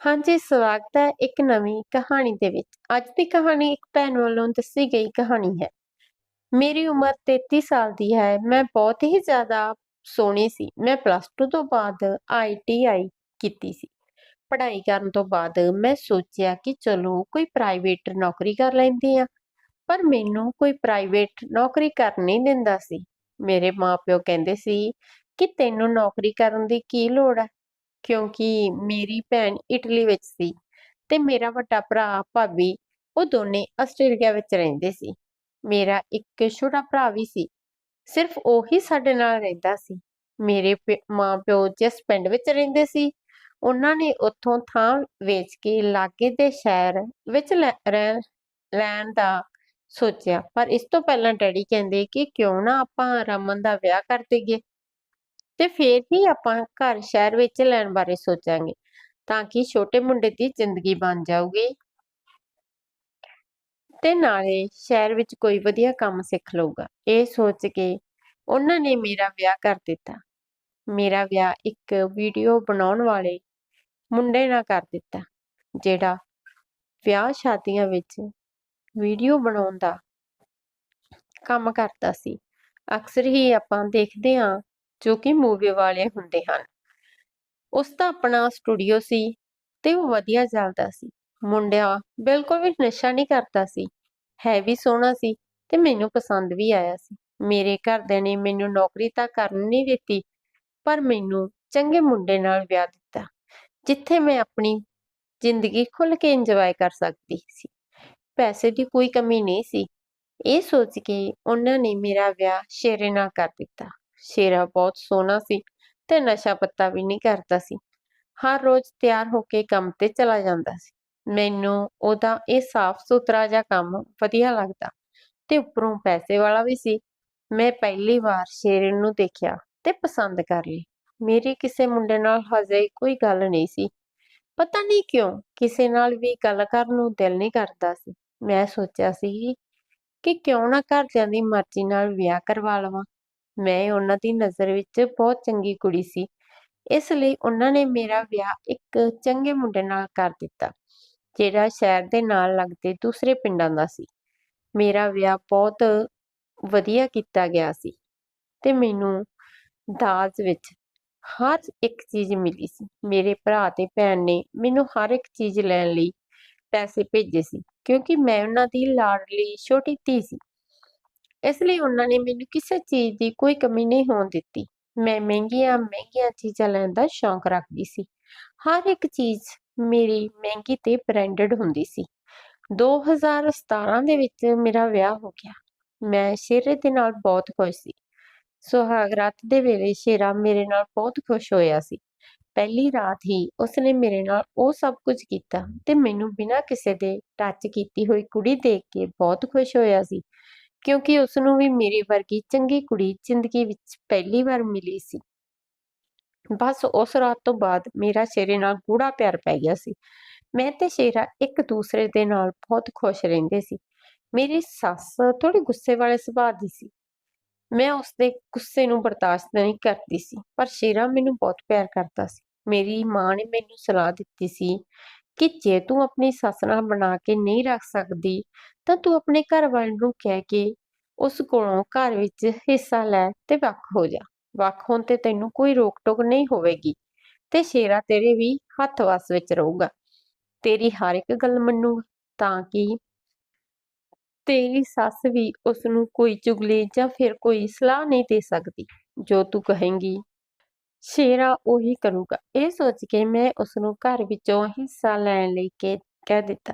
ਹਾਂਜੀ, ਸਵਾਗਤ ਹੈ ਇੱਕ ਨਵੀਂ ਕਹਾਣੀ ਦੇ ਵਿੱਚ। ਅੱਜ ਦੀ ਕਹਾਣੀ ਇੱਕ ਭੈਣ ਵੱਲੋਂ ਦੱਸੀ ਗਈ ਕਹਾਣੀ ਹੈ। ਮੇਰੀ ਉਮਰ 33 ਸਾਲ ਦੀ ਹੈ। ਮੈਂ ਬਹੁਤ ਹੀ ਜ਼ਿਆਦਾ ਸੋਹਣੀ ਸੀ। ਮੈਂ ਪਲੱਸ 2 ਤੋਂ ਬਾਅਦ ਆਈਟੀਆਈ ਕੀਤੀ ਸੀ। ਪੜ੍ਹਾਈ ਕਰਨ ਤੋਂ ਬਾਅਦ ਮੈਂ ਸੋਚਿਆ ਕਿ ਚਲੋ ਕੋਈ ਪ੍ਰਾਈਵੇਟ ਨੌਕਰੀ ਕਰ ਲੈਂਦੀ ਆ। ਪਰ ਮੈਨੂੰ ਕੋਈ ਪ੍ਰਾਈਵੇਟ ਨੌਕਰੀ ਕਰਨ ਨਹੀਂ ਦਿੰਦਾ ਸੀ। ਮੇਰੇ ਮਾਪਿਓ ਕਹਿੰਦੇ ਸੀ ਕਿ ਤੈਨੂੰ ਨੌਕਰੀ ਕਰਨ ਦੀ ਕੀ ਲੋੜ ਹੈ ਕਿਉਂਕਿ ਮੇਰੀ ਭੈਣ ਇਟਲੀ ਵਿੱਚ ਸੀ ਤੇ ਮੇਰਾ ਵੱਡਾ ਭਰਾ, ਭਾਬੀ, ਉਹ ਦੋਨੇ ਆਸਟ੍ਰੇਲੀਆ ਵਿੱਚ ਰਹਿੰਦੇ ਸੀ। ਮੇਰਾ ਇੱਕ ਛੋਟਾ ਭਰਾ ਵੀ ਸੀ। ਸਿਰਫ ਹੀ ਸਾਡੇ ਨਾਲ ਰਹਿੰਦਾ ਸੀ। ਮੇਰੇ ਪਿ- ਮਾਂ ਪਿਓ ਜਿਸ ਪਿੰਡ ਵਿੱਚ ਰਹਿੰਦੇ ਸੀ, ਉਹਨਾਂ ਨੇ ਉੱਥੋਂ ਥਾਂ ਵੇਚ ਕੇ ਲਾਗੇ ਦੇ ਸ਼ਹਿਰ ਵਿੱਚ ਲੈ- ਰਹਿਣ ਲੈਣ ਦਾ ਸੋਚਿਆ। ਪਰ ਇਸ ਤੋਂ ਪਹਿਲਾਂ ਡੈਡੀ ਕਹਿੰਦੇ ਕਿ ਕਿਉਂ ਨਾ ਆਪਾਂ ਰਮਨ ਦਾ ਵਿਆਹ ਕਰ ਦੇਈਏ। ਤੇ ਫੇਰ ਹੀ ਆਪਾਂ ਘਰ ਸ਼ਹਿਰ ਵਿੱਚ ਲੈਣ ਬਾਰੇ ਸੋਚਾਂਗੇ, ਤਾਂ ਕਿ ਛੋਟੇ ਮੁੰਡੇ ਦੀ ਜ਼ਿੰਦਗੀ ਬਣ ਜਾਊਗੀ। ਤੇ ਨਾਲੇ ਸ਼ਹਿਰ ਵਿੱਚ ਕੋਈ ਵਧੀਆ ਕੰਮ ਸਿੱਖ ਲਊਗਾ। ਇਹ ਸੋਚ ਕੇ ਉਹਨਾਂ ਨੇ ਮੇਰਾ ਵਿਆਹ ਕਰ ਦਿੱਤਾ। ਮੇਰਾ ਵਿਆਹ ਇੱਕ ਵੀਡੀਓ ਬਣਾਉਣ ਵਾਲੇ ਮੁੰਡੇ ਨਾਲ ਕਰ ਦਿੱਤਾ, ਜਿਹੜਾ ਵਿਆਹ ਸ਼ਾਦੀਆਂ ਵਿੱਚ ਵੀਡੀਓ ਬਣਾਉਣ ਦਾ ਕੰਮ ਕਰਦਾ ਸੀ। ਅਕਸਰ ਹੀ ਆਪਾਂ ਦੇਖਦੇ ਹਾਂ ਜੋ ਕਿ ਮੂਵੀ ਵਾਲੇ ਹੁੰਦੇ ਹਨ। ਉਸ ਦਾ ਆਪਣਾ ਸਟੂਡੀਓ ਸੀ ਤੇ ਉਹ ਵਧੀਆ ਚੱਲਦਾ ਸੀ। ਮੁੰਡਿਆ ਬਿਲਕੁਲ ਵੀ ਨਸ਼ਾ ਨਹੀਂ ਕਰਦਾ ਸੀ। ਹੈ ਵੀ ਸੋਹਣਾ ਸੀ ਤੇ ਮੈਨੂੰ ਪਸੰਦ ਵੀ ਆਇਆ ਸੀ। ਮੇਰੇ ਘਰਦਿਆਂ ਨੇ ਮੈਨੂੰ ਨੌਕਰੀ ਤਾਂ ਕਰਨ ਨਹੀਂ ਦਿੱਤੀ, ਪਰ ਮੈਨੂੰ ਚੰਗੇ ਮੁੰਡੇ ਨਾਲ ਵਿਆਹ ਦਿੱਤਾ, ਜਿੱਥੇ ਮੈਂ ਆਪਣੀ ਜ਼ਿੰਦਗੀ ਖੁੱਲ ਕੇ ਇੰਜੋਏ ਕਰ ਸਕਦੀ ਸੀ। ਪੈਸੇ ਦੀ ਕੋਈ ਕਮੀ ਨਹੀਂ ਸੀ। ਇਹ ਸੋਚ ਕੇ ਉਹਨਾਂ ਨੇ ਮੇਰਾ ਵਿਆਹ ਸ਼ੇਰੇ ਨਾਲ ਕਰ ਦਿੱਤਾ। ਸ਼ੇਰਾ ਬਹੁਤ ਸੋਹਣਾ ਸੀ ਤੇ ਨਸ਼ਾ ਪੱਤਾ ਵੀ ਨਹੀਂ ਕਰਦਾ ਸੀ ਹਰ ਰੋਜ਼ ਤਿਆਰ ਹੋ ਕੇ ਕੰਮ ਤੇ ਚਲਾ ਜਾਂਦਾ ਸੀ ਮੈਨੂੰ ਉਹਦਾ ਇਹ ਸਾਫ਼ ਸੁਥਰਾ ਜਿਹਾ ਕੰਮ ਵਧੀਆ ਲੱਗਦਾ ਤੇ ਉੱਪਰੋਂ ਪੈਸੇ ਵਾਲਾ ਵੀ ਸੀ ਮੈਂ ਪਹਿਲੀ ਵਾਰ ਸ਼ੇਰੇ ਨੂੰ ਦੇਖਿਆ ਤੇ ਪਸੰਦ ਕਰ ਲਈ ਮੇਰੀ ਕਿਸੇ ਮੁੰਡੇ ਨਾਲ ਹਜੇ ਕੋਈ ਗੱਲ ਨਹੀਂ ਸੀ ਪਤਾ ਨਹੀਂ ਕਿਉਂ ਕਿਸੇ ਨਾਲ ਵੀ ਗੱਲ ਕਰਨ ਨੂੰ ਦਿਲ ਨਹੀਂ ਕਰਦਾ ਸੀ ਮੈਂ ਸੋਚਿਆ ਸੀ ਕਿ ਕਿਉਂ ਨਾ ਘਰਦਿਆਂ ਦੀ ਮਰਜ਼ੀ ਨਾਲ ਵਿਆਹ ਕਰਵਾ ਲਵਾਂ ਮੈਂ ਉਹਨਾਂ ਦੀ ਨਜ਼ਰ ਵਿੱਚ ਬਹੁਤ ਚੰਗੀ ਕੁੜੀ ਸੀ। ਇਸ ਲਈ ਉਹਨਾਂ ਨੇ ਮੇਰਾ ਵਿਆਹ ਇੱਕ ਚੰਗੇ ਮੁੰਡੇ ਨਾਲ ਕਰ ਦਿੱਤਾ ਜਿਹੜਾ ਸ਼ਹਿਰ ਦੇ ਨਾਲ ਲੱਗਦੇ ਦੂਸਰੇ ਪਿੰਡਾਂ ਦਾ ਸੀ। ਮੇਰਾ ਵਿਆਹ ਬਹੁਤ ਵਧੀਆ ਕੀਤਾ ਗਿਆ ਸੀ ਤੇ ਮੈਨੂੰ ਦਾਜ ਵਿੱਚ ਹਰ ਇੱਕ ਚੀਜ਼ ਮਿਲੀ ਸੀ। ਮੇਰੇ ਭਰਾ ਤੇ ਭੈਣ ਨੇ ਮੈਨੂੰ ਹਰ ਇੱਕ ਚੀਜ਼ ਲੈਣ ਲਈ ਪੈਸੇ ਭੇਜੇ ਸੀ ਕਿਉਂਕਿ ਮੈਂ ਉਹਨਾਂ ਦੀ ਲਾਡਲੀ ਛੋਟੀ ਧੀ ਸੀ। ਇਸ ਲਈ ਉਹਨਾਂ ਨੇ ਮੈਨੂੰ ਕਿਸੇ ਚੀਜ਼ ਦੀ ਕੋਈ ਕਮੀ ਨਹੀਂ ਹੋਣ ਦਿੱਤੀ। ਮੈਂ ਮਹਿੰਗੀਆਂ ਮਹਿੰਗੀਆਂ ਚੀਜ਼ਾਂ ਲੈਣ ਦਾ ਸ਼ੌਂਕ ਰੱਖਦੀ ਸੀ। ਹਰ ਇੱਕ ਚੀਜ਼ ਮੇਰੀ ਮਹਿੰਗੀ ਤੇ ਬ੍ਰਾਂਡਡ ਹੁੰਦੀ ਸੀ। 2017 ਦੇ ਵਿੱਚ ਮੇਰਾ ਵਿਆਹ ਹੋ ਗਿਆ। ਮੈਂ ਸ਼ੇਰੇ ਦੇ ਨਾਲ ਬਹੁਤ ਖੁਸ਼ ਸੀ। ਸੁਹਾਗ ਰਾਤ ਦੇ ਵੇਲੇ ਸ਼ੇਰਾ ਮੇਰੇ ਨਾਲ ਬਹੁਤ ਖੁਸ਼ ਹੋਇਆ ਸੀ। ਪਹਿਲੀ ਰਾਤ ਹੀ ਉਸਨੇ ਮੇਰੇ ਨਾਲ ਉਹ ਸਭ ਕੁਝ ਕੀਤਾ ਤੇ ਮੈਨੂੰ ਬਿਨਾਂ ਕਿਸੇ ਦੇ ਟੱਚ ਕੀਤੀ ਹੋਈ ਕੁੜੀ ਦੇਖ ਕੇ ਬਹੁਤ ਖੁਸ਼ ਹੋਇਆ ਸੀ। ਕਿਉਂਕਿ ਉਸ ਨੂੰ ਵੀ ਮੇਰੇ ਵਰਗੀ ਚੰਗੀ ਕੁੜੀ ਜ਼ਿੰਦਗੀ ਵਿੱਚ ਪਹਿਲੀ ਵਾਰ ਮਿਲੀ ਸੀ। ਬਸ ਉਸ ਰਾਤ ਤੋਂ ਬਾਅਦ ਮੇਰਾ ਸ਼ੇਰੇ ਨਾਲ ਗੂੜਾ ਪਿਆਰ ਪੈ ਗਿਆ ਸੀ। ਮੈਂ ਤੇ ਸ਼ੇਰਾ ਇੱਕ ਦੂਸਰੇ ਦੇ ਨਾਲ ਬਹੁਤ ਖੁਸ਼ ਰਹਿੰਦੇ ਸੀ। ਮੇਰੀ ਸੱਸ ਥੋੜੀ ਗੁੱਸੇ ਵਾਲੇ ਸੁਭਾਅ ਦੀ ਸੀ। ਮੈਂ ਉਸਦੇ ਗੁੱਸੇ ਨੂੰ ਬਰਦਾਸ਼ਤ ਨਹੀਂ ਕਰਦੀ ਸੀ, ਪਰ ਸ਼ੇਰਾ ਮੈਨੂੰ ਬਹੁਤ ਪਿਆਰ ਕਰਦਾ ਸੀ। ਮੇਰੀ ਮਾਂ ਨੇ ਮੈਨੂੰ ਸਲਾਹ ਦਿੱਤੀ ਸੀ ਕਿ ਜੇ ਤੂੰ ਆਪਣੀ ਸੱਸ ਨਾਲ ਬਣਾ ਕੇ ਨਹੀਂ ਰੱਖ ਸਕਦੀ, ਤਾਂ ਤੂੰ ਆਪਣੇ ਘਰ ਵਾਲੇ ਨੂੰ ਕਹਿ ਕੇ ਉਸ ਕੋਲੋਂ ਘਰ ਵਿੱਚ ਹਿੱਸਾ ਲੈ ਤੇ ਵੱਖ ਹੋ ਜਾ। ਵੱਖ ਹੋਣ ਤੇ ਤੈਨੂੰ ਕੋਈ ਰੋਕ ਟੋਕ ਨਹੀਂ ਹੋਵੇਗੀ ਤੇ ਸ਼ੇਰਾ ਤੇਰੇ ਵੀ ਹੱਥ ਵੱਸ ਵਿੱਚ ਰਹੂਗਾ। ਤੇਰੀ ਹਰ ਇੱਕ ਗੱਲ ਮੰਨੂਗਾ, ਤਾਂ ਕਿ ਤੇਰੀ ਸੱਸ ਵੀ ਉਸ ਨੂੰ ਕੋਈ ਚੁਗਲੀ ਜਾਂ ਫਿਰ ਕੋਈ ਸਲਾਹ ਨਹੀਂ ਦੇ ਸਕਦੀ। ਜੋ ਤੂੰ ਕਹੇਂਗੀ ਸ਼ੇਰਾ ਉਹੀ ਕਰੂਗਾ ਇਹ ਸੋਚ ਕੇ ਮੈਂ ਉਸ ਨੂੰ ਘਰ ਵਿੱਚੋਂ ਹਿੱਸਾ ਲੈਣ ਲਈ ਕੇ ਕਹਿ ਦਿੱਤਾ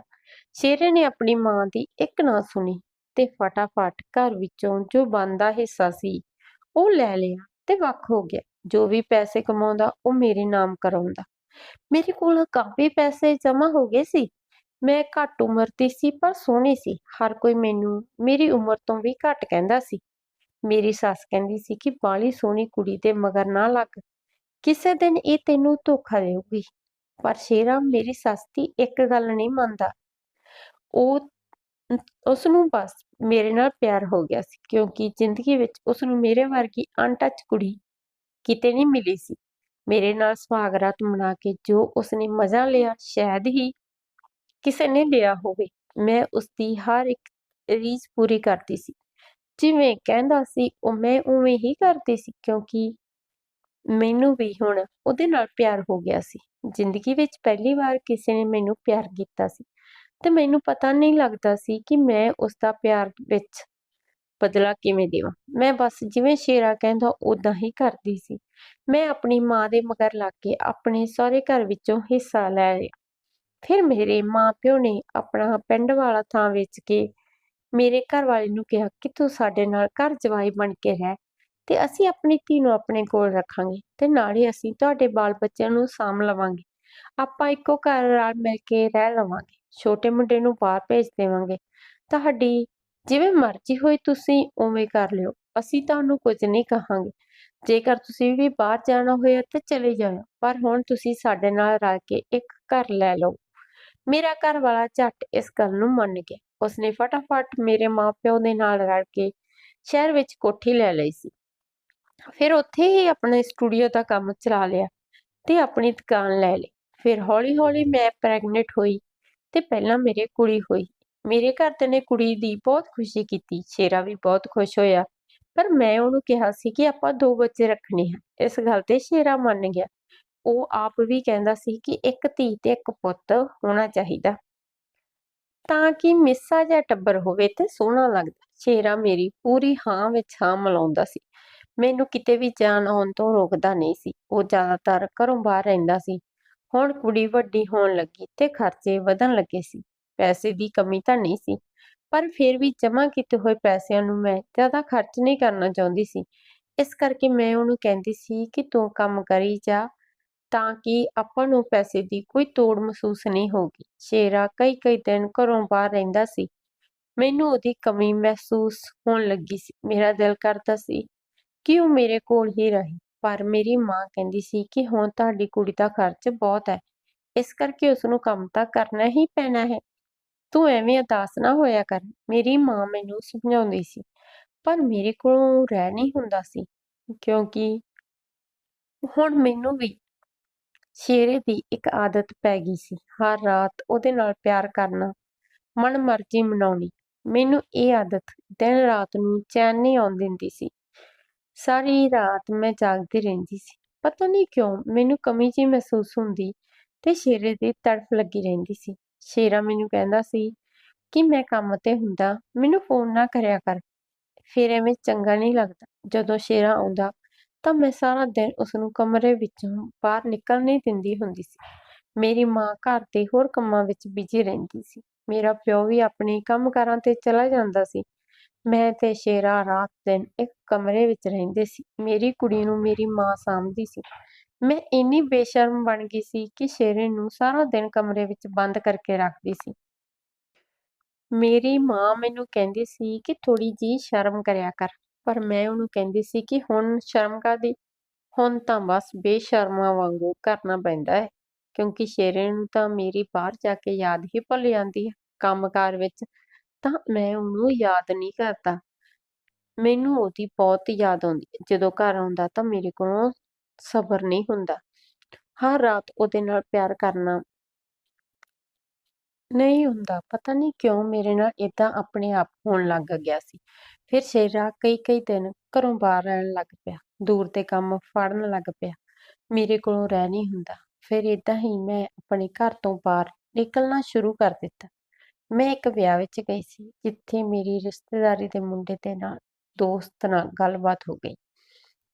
ਸ਼ੇਰੇ ਨੇ ਆਪਣੀ ਮਾਂ ਦੀ ਇੱਕ ਨਾ ਸੁਣੀ ਤੇ ਫਟਾਫਟ ਘਰ ਵਿੱਚੋਂ ਜੋ ਬੰਦਾ ਹਿੱਸਾ ਸੀ ਉਹ ਲੈ ਲਿਆ ਤੇ ਵੱਖ ਹੋ ਗਿਆ ਜੋ ਵੀ ਪੈਸੇ ਕਮਾਉਂਦਾ ਉਹ ਮੇਰੇ ਨਾਮ ਕਰਾਉਂਦਾ ਮੇਰੇ ਕੋਲ ਕਾਫੀ ਪੈਸੇ ਜਮ੍ਹਾਂ ਹੋ ਗਏ ਸੀ ਮੈਂ ਘੱਟ ਉਮਰ ਦੀ ਸੀ ਪਰ ਸੋਹਣੀ ਸੀ ਹਰ ਕੋਈ ਮੈਨੂੰ ਮੇਰੀ ਉਮਰ ਤੋਂ ਵੀ ਘੱਟ ਕਹਿੰਦਾ ਸੀ ਮੇਰੀ ਸੱਸ ਕਹਿੰਦੀ ਸੀ ਕਿ ਬਾਲੀ ਸੋਹਣੀ ਕੁੜੀ ਦੇ ਮਗਰ ਨਾ ਲੱਗ ਕਿਸੇ ਦਿਨ ਇਹ ਤੈਨੂੰ ਧੋਖਾ ਦੇਊਗੀ। ਪਰ ਸ਼ੇਰਾ ਮੇਰੀ ਸੱਸ ਦੀ ਇੱਕ ਗੱਲ ਨਹੀਂ ਮੰਨਦਾ। ਉਹ ਉਸ ਨੂੰ ਬਸ ਮੇਰੇ ਨਾਲ ਪਿਆਰ ਹੋ ਗਿਆ ਸੀ, ਕਿਉਂਕਿ ਜ਼ਿੰਦਗੀ ਵਿੱਚ ਉਸ ਨੂੰ ਮੇਰੇ ਵਰਗੀ ਅਨਟੱਚ ਕੁੜੀ ਕਿਤੇ ਨਹੀਂ ਮਿਲੀ ਸੀ। ਮੇਰੇ ਨਾਲ ਸੁਹਾਗ ਰਾਤ ਮਨਾ ਕੇ ਜੋ ਉਸਨੇ ਮਜ਼ਾ ਲਿਆ, ਸ਼ਾਇਦ ਹੀ ਕਿਸੇ ਨੇ ਲਿਆ ਹੋਵੇ। ਮੈਂ ਉਸਦੀ ਹਰ ਇੱਕ ਰੀਝ ਪੂਰੀ ਕਰਦੀ ਸੀ। ਜਿਵੇਂ ਕਹਿੰਦਾ ਸੀ, ਉਹ ਮੈਂ ਉਵੇਂ ਹੀ ਕਰਦੀ ਸੀ, ਕਿਉਂਕਿ ਮੈਨੂੰ ਵੀ ਹੁਣ ਉਹਦੇ ਨਾਲ ਪਿਆਰ ਹੋ ਗਿਆ ਸੀ। ਜ਼ਿੰਦਗੀ ਵਿੱਚ ਪਹਿਲੀ ਵਾਰ ਕਿਸੇ ਨੇ ਮੈਨੂੰ ਪਿਆਰ ਕੀਤਾ ਸੀ ਤੇ ਮੈਨੂੰ ਪਤਾ ਨਹੀਂ ਲੱਗਦਾ ਸੀ ਕਿ ਮੈਂ ਉਸਦਾ ਪਿਆਰ ਵਿੱਚ ਬਦਲਾ ਕਿਵੇਂ ਦੇਵਾਂ। ਮੈਂ ਬਸ ਜਿਵੇਂ ਸ਼ੇਰਾ ਕਹਿੰਦਾ ਉਦਾਂ ਹੀ ਕਰਦੀ ਸੀ। ਮੈਂ ਆਪਣੀ ਮਾਂ ਦੇ ਮਗਰ ਲੱਗ ਕੇ ਆਪਣੇ ਸਹੁਰੇ ਘਰ ਵਿੱਚੋਂ ਹਿੱਸਾ ਲੈ ਲਿਆ। ਫਿਰ ਮੇਰੇ ਮਾਂ-ਪਿਓ ਨੇ ਆਪਣਾ ਪਿੰਡ ਵਾਲਾ ਥਾਂ ਵੇਚ ਕੇ ਮੇਰੇ ਘਰ ਵਾਲੇ ਨੂੰ ਕਿਹਾ ਕਿ ਤੂੰ ਸਾਡੇ ਨਾਲ ਘਰ ਜਵਾਈ ਬਣ ਕੇ ਰਹਿ। ਤੇ ਅਸੀਂ ਆਪਣੀ ਧੀ ਨੂੰ ਆਪਣੇ ਕੋਲ ਰੱਖਾਂਗੇ ਤੇ ਨਾਲੇ ਅਸੀਂ ਤੁਹਾਡੇ ਬਾਲ ਬੱਚਿਆਂ ਨੂੰ ਸਾਂਭ ਲਵਾਂਗੇ। ਆਪਾਂ ਇੱਕੋ ਘਰ ਰਲ ਮਿਲ ਕੇ ਰਹਿ ਲਵਾਂਗੇ। ਛੋਟੇ ਮੁੰਡੇ ਨੂੰ ਬਾਹਰ ਭੇਜ ਦੇਵਾਂਗੇ। ਤੁਹਾਡੀ ਜਿਵੇਂ ਮਰਜ਼ੀ ਹੋਈ ਤੁਸੀਂ ਉਵੇਂ ਕਰ ਲਿਓ। ਅਸੀਂ ਤੁਹਾਨੂੰ ਕੁਝ ਨਹੀਂ ਕਹਾਂਗੇ। ਜੇਕਰ ਤੁਸੀਂ ਵੀ ਬਾਹਰ ਜਾਣਾ ਹੋਇਆ ਤਾਂ ਚਲੇ ਜਾਓ ਪਰ ਹੁਣ ਤੁਸੀਂ ਸਾਡੇ ਨਾਲ ਰਲ ਕੇ ਇੱਕ ਘਰ ਲੈ ਲਓ। ਮੇਰਾ ਘਰ ਵਾਲਾ ਝੱਟ ਇਸ ਗੱਲ ਨੂੰ ਮੰਨ ਗਿਆ। ਉਸਨੇ ਫਟਾਫਟ ਮੇਰੇ ਮਾਪਿਓ ਦੇ ਨਾਲ ਰਲ ਕੇ ਸ਼ਹਿਰ ਵਿੱਚ ਕੋਠੀ ਲੈ ਲਈ ਸੀ। ਫਿਰ ਉੱਥੇ ਹੀ ਆਪਣੇ ਸਟੂਡੀਓ ਦਾ ਕੰਮ ਚਲਾ ਲਿਆ ਤੇ ਆਪਣੀ ਦੁਕਾਨ ਲੈ ਲਈ। ਫਿਰ ਹੌਲੀ-ਹੌਲੀ ਮੈਂ ਪ੍ਰੈਗਨੈਂਟ ਹੋਈ ਤੇ ਪਹਿਲਾਂ ਮੇਰੇ ਕੁੜੀ ਹੋਈ। ਮੇਰੇ ਘਰਦਿਆਂ ਨੇ ਕੁੜੀ ਦੀ ਬਹੁਤ ਖੁਸ਼ੀ ਕੀਤੀ ਸ਼ੇਰਾ ਵੀ ਬਹੁਤ ਖੁਸ਼ ਹੋਇਆ। ਪਰ ਮੈਂ ਉਹਨੂੰ ਕਿਹਾ ਸੀ ਕਿ ਆਪਾਂ ਦੋ ਬੱਚੇ ਰੱਖਣੇ ਹਨ ਇਸ ਗੱਲ ਤੇ ਸ਼ੇਰਾ ਮੰਨ ਗਿਆ। ਉਹ ਆਪ ਵੀ ਕਹਿੰਦਾ ਸੀ ਕਿ ਇੱਕ ਧੀ ਤੇ ਇੱਕ ਪੁੱਤ ਹੋਣਾ ਚਾਹੀਦਾ। ਤਾਂ ਕਿ ਮਿੱਸਾ ਜਿਹਾ ਟੱਬਰ ਹੋਵੇ ਤੇ ਸੋਹਣਾ ਲੱਗਦਾ। ਸ਼ੇਰਾ ਮੇਰੀ ਪੂਰੀ ਹਾਂ ਵਿੱਚ ਹਾਂ ਮਿਲਾਉਂਦਾ ਸੀ। ਮੈਨੂੰ ਕਿਤੇ ਵੀ ਜਾਣ ਆਉਣ ਤੋਂ ਰੋਕਦਾ ਨਹੀਂ ਸੀ। ਉਹ ਜ਼ਿਆਦਾਤਰ ਘਰੋਂ ਬਾਹਰ ਰਹਿੰਦਾ ਸੀ। ਹੁਣ ਕੁੜੀ ਵੱਡੀ ਹੋਣ ਲੱਗੀ ਤੇ ਖਰਚੇ ਵਧਣ ਲੱਗੇ ਸੀ। ਪੈਸੇ ਦੀ ਕਮੀ ਤਾਂ ਨਹੀਂ ਸੀ। ਪਰ ਫਿਰ ਵੀ ਜਮ੍ਹਾਂ ਕੀਤੇ ਹੋਏ ਪੈਸਿਆਂ ਨੂੰ ਮੈਂ ਜ਼ਿਆਦਾ ਖਰਚ ਨਹੀਂ ਕਰਨਾ ਚਾਹੁੰਦੀ ਸੀ। ਇਸ ਕਰਕੇ ਮੈਂ ਉਹਨੂੰ ਕਹਿੰਦੀ ਸੀ ਕਿ ਤੂੰ ਕੰਮ ਕਰੀ ਜਾ ਤਾਂ ਕਿ ਆਪਾਂ ਨੂੰ ਪੈਸੇ ਦੀ ਕੋਈ ਤੋੜ ਮਹਿਸੂਸ ਨਹੀਂ ਹੋਗੀ ਸ਼ੇਰਾ ਕਈ ਕਈ ਦਿਨ ਘਰੋਂ ਬਾਹਰ ਰਹਿੰਦਾ ਸੀ। ਮੈਨੂੰ ਉਹਦੀ ਕਮੀ ਮਹਿਸੂਸ ਹੋਣ ਲੱਗੀ ਸੀ। ਮੇਰਾ ਦਿਲ ਕਰਦਾ ਸੀ ਕਿ ਉਹ ਮੇਰੇ ਕੋਲ ਹੀ ਰਹੇ? ਪਰ ਮੇਰੀ ਮਾਂ ਕਹਿੰਦੀ ਸੀ ਕਿ ਹੁਣ ਤੁਹਾਡੀ ਕੁੜੀ ਦਾ ਖਰਚ ਬਹੁਤ ਹੈ। ਇਸ ਕਰਕੇ ਉਸ ਨੂੰ ਕੰਮ ਤਾਂ ਕਰਨਾ ਹੀ ਪੈਣਾ ਹੈ। ਤੂੰ ਐਵੇਂ ਉਦਾਸ ਨਾ ਹੋਇਆ ਕਰ। ਮੇਰੀ ਮਾਂ ਮੈਨੂੰ ਸਮਝਾਉਂਦੀ ਸੀ, ਪਰ ਮੇਰੇ ਕੋਲੋਂ ਰਹਿ ਨਹੀਂ ਹੁੰਦਾ ਸੀ, ਕਿਉਂਕਿ ਹੁਣ ਮੈਨੂੰ ਵੀ ਸ਼ੇਰੇ ਦੀ ਇੱਕ ਆਦਤ ਪੈ ਗਈ ਸੀ, ਹਰ ਰਾਤ ਉਹਦੇ ਨਾਲ ਪਿਆਰ ਕਰਨਾ ਮਨ ਮਰਜ਼ੀ ਮਨਾਉਣੀ। ਮੈਨੂੰ ਇਹ ਆਦਤ ਦਿਨ ਰਾਤ ਨੂੰ ਚੈਨ ਨਹੀਂ ਆਉਣ ਦਿੰਦੀ ਸੀ। ਸਾਰੀ ਰਾਤ ਮੈਂ ਜਾਗਦੀ ਰਹਿੰਦੀ ਸੀ। ਪਤਾ ਨਹੀਂ ਕਿਉਂ ਮੈਨੂੰ ਕਮੀ ਜਿਹੀ ਮਹਿਸੂਸ ਹੁੰਦੀ ਤੇ ਸ਼ੇਰੇ ਦੀ ਤੜਫ ਲੱਗੀ ਰਹਿੰਦੀ ਸੀ। ਸ਼ੇਰਾ ਮੈਨੂੰ ਕਹਿੰਦਾ ਸੀ ਕਿ ਮੈਂ ਕੰਮ ਤੇ ਹੁੰਦਾ, ਮੈਨੂੰ ਫੋਨ ਨਾ ਕਰਿਆ ਕਰ। ਫਿਰ ਐਵੇਂ ਚੰਗਾ ਨਹੀਂ ਲੱਗਦਾ। ਜਦੋਂ ਸ਼ੇਰਾ ਆਉਂਦਾ ਤਾਂ ਮੈਂ ਸਾਰਾ ਦਿਨ ਉਸ ਨੂੰ ਕਮਰੇ ਵਿੱਚੋਂ ਬਾਹਰ ਨਿਕਲ ਨਹੀਂ ਦਿੰਦੀ ਹੁੰਦੀ ਸੀ। ਮੇਰੀ ਮਾਂ ਘਰ ਦੇ ਹੋਰ ਕੰਮਾਂ ਵਿੱਚ ਬਿਜ਼ੀ ਰਹਿੰਦੀ ਸੀ। ਮੇਰਾ ਪਿਓ ਵੀ ਆਪਣੇ ਕੰਮਕਾਰਾਂ ਤੇ ਚਲਾ ਜਾਂਦਾ ਸੀ। ਮੈਂ ਤੇ ਸ਼ੇਰਾ ਰਾਤ ਦਿਨ ਇੱਕ ਕਮਰੇ ਵਿੱਚ ਰਹਿੰਦੇ ਸੀ। ਮੇਰੀ ਕੁੜੀ ਨੂੰ ਮੇਰੀ ਮਾਂ ਸਾਂਭਦੀ ਸੀ। ਮੈਂ ਇੰਨੀ ਬੇਸ਼ਰਮ ਬਣ ਗਈ ਸੀ ਕਿ ਸ਼ੇਰੇ ਨੂੰ ਸਾਰਾ ਦਿਨ ਕਮਰੇ ਵਿੱਚ ਬੰਦ ਕਰਕੇ ਰੱਖਦੀ ਸੀ। ਮੇਰੀ ਮਾਂ ਮੈਨੂੰ ਕਹਿੰਦੀ ਸੀ ਕਿ ਥੋੜੀ ਜੀ ਸ਼ਰਮ ਕਰਿਆ ਕਰ, ਪਰ ਮੈਂ ਉਹਨੂੰ ਕਹਿੰਦੀ ਸੀ ਕਿ ਹੁਣ ਸ਼ਰਮ ਕਾਦੀ ਹੁਣ ਤਾਂ ਬਸ ਬੇਸ਼ਰਮਾਂ ਵਾਂਗੂ ਕਰਨਾ ਪੈਂਦਾ ਹੈ, ਕਿਉਂਕਿ ਸ਼ੇਰੇ ਨੂੰ ਤਾਂ ਮੇਰੀ ਬਾਹਰ ਜਾ ਕੇ ਯਾਦ ਹੀ ਭੁੱਲ ਜਾਂਦੀ ਹੈ। ਕੰਮਕਾਰ ਵਿੱਚ ਤਾਂ ਮੈਂ ਉਹਨੂੰ ਯਾਦ ਨਹੀਂ ਕਰਦਾ। ਮੈਨੂੰ ਉਹਦੀ ਬਹੁਤ ਯਾਦ ਆਉਂਦੀ ਹੈ। ਜਦੋਂ ਘਰ ਆਉਂਦਾ ਤਾਂ ਮੇਰੇ ਕੋਲੋਂ ਸਬਰ ਨਹੀਂ ਹੁੰਦਾ। ਹਰ ਰਾਤ ਉਹਦੇ ਨਾਲ ਪਿਆਰ ਕਰਨਾ ਨਹੀਂ ਹੁੰਦਾ। ਪਤਾ ਨਹੀਂ ਕਿਉਂ ਮੇਰੇ ਨਾਲ ਇਦਾਂ ਆਪਣੇ ਆਪ ਹੋਣ ਲੱਗ ਗਿਆ ਸੀ। ਫਿਰ ਸ਼ੇਰਾ ਕਈ ਕਈ ਦਿਨ ਘਰੋਂ ਬਾਹਰ ਰਹਿਣ ਲੱਗ ਪਿਆ। ਦੂਰ ਦੇ ਕੰਮ ਫੜਨ ਲੱਗ ਪਿਆ। ਮੇਰੇ ਕੋਲੋਂ ਰਹਿ ਨਹੀਂ ਹੁੰਦਾ। ਫਿਰ ਇਦਾਂ ਹੀ ਮੈਂ ਆਪਣੇ ਘਰ ਤੋਂ ਬਾਹਰ ਨਿਕਲਣਾ ਸ਼ੁਰੂ ਕਰ ਦਿੱਤਾ। ਮੈਂ ਇੱਕ ਵਿਆਹ ਵਿੱਚ ਗਈ ਸੀ, ਜਿੱਥੇ ਮੇਰੀ ਰਿਸ਼ਤੇਦਾਰੀ ਦੇ ਮੁੰਡੇ ਦੇ ਨਾਲ ਦੋਸਤ ਨਾਲ ਗੱਲਬਾਤ ਹੋ ਗਈ।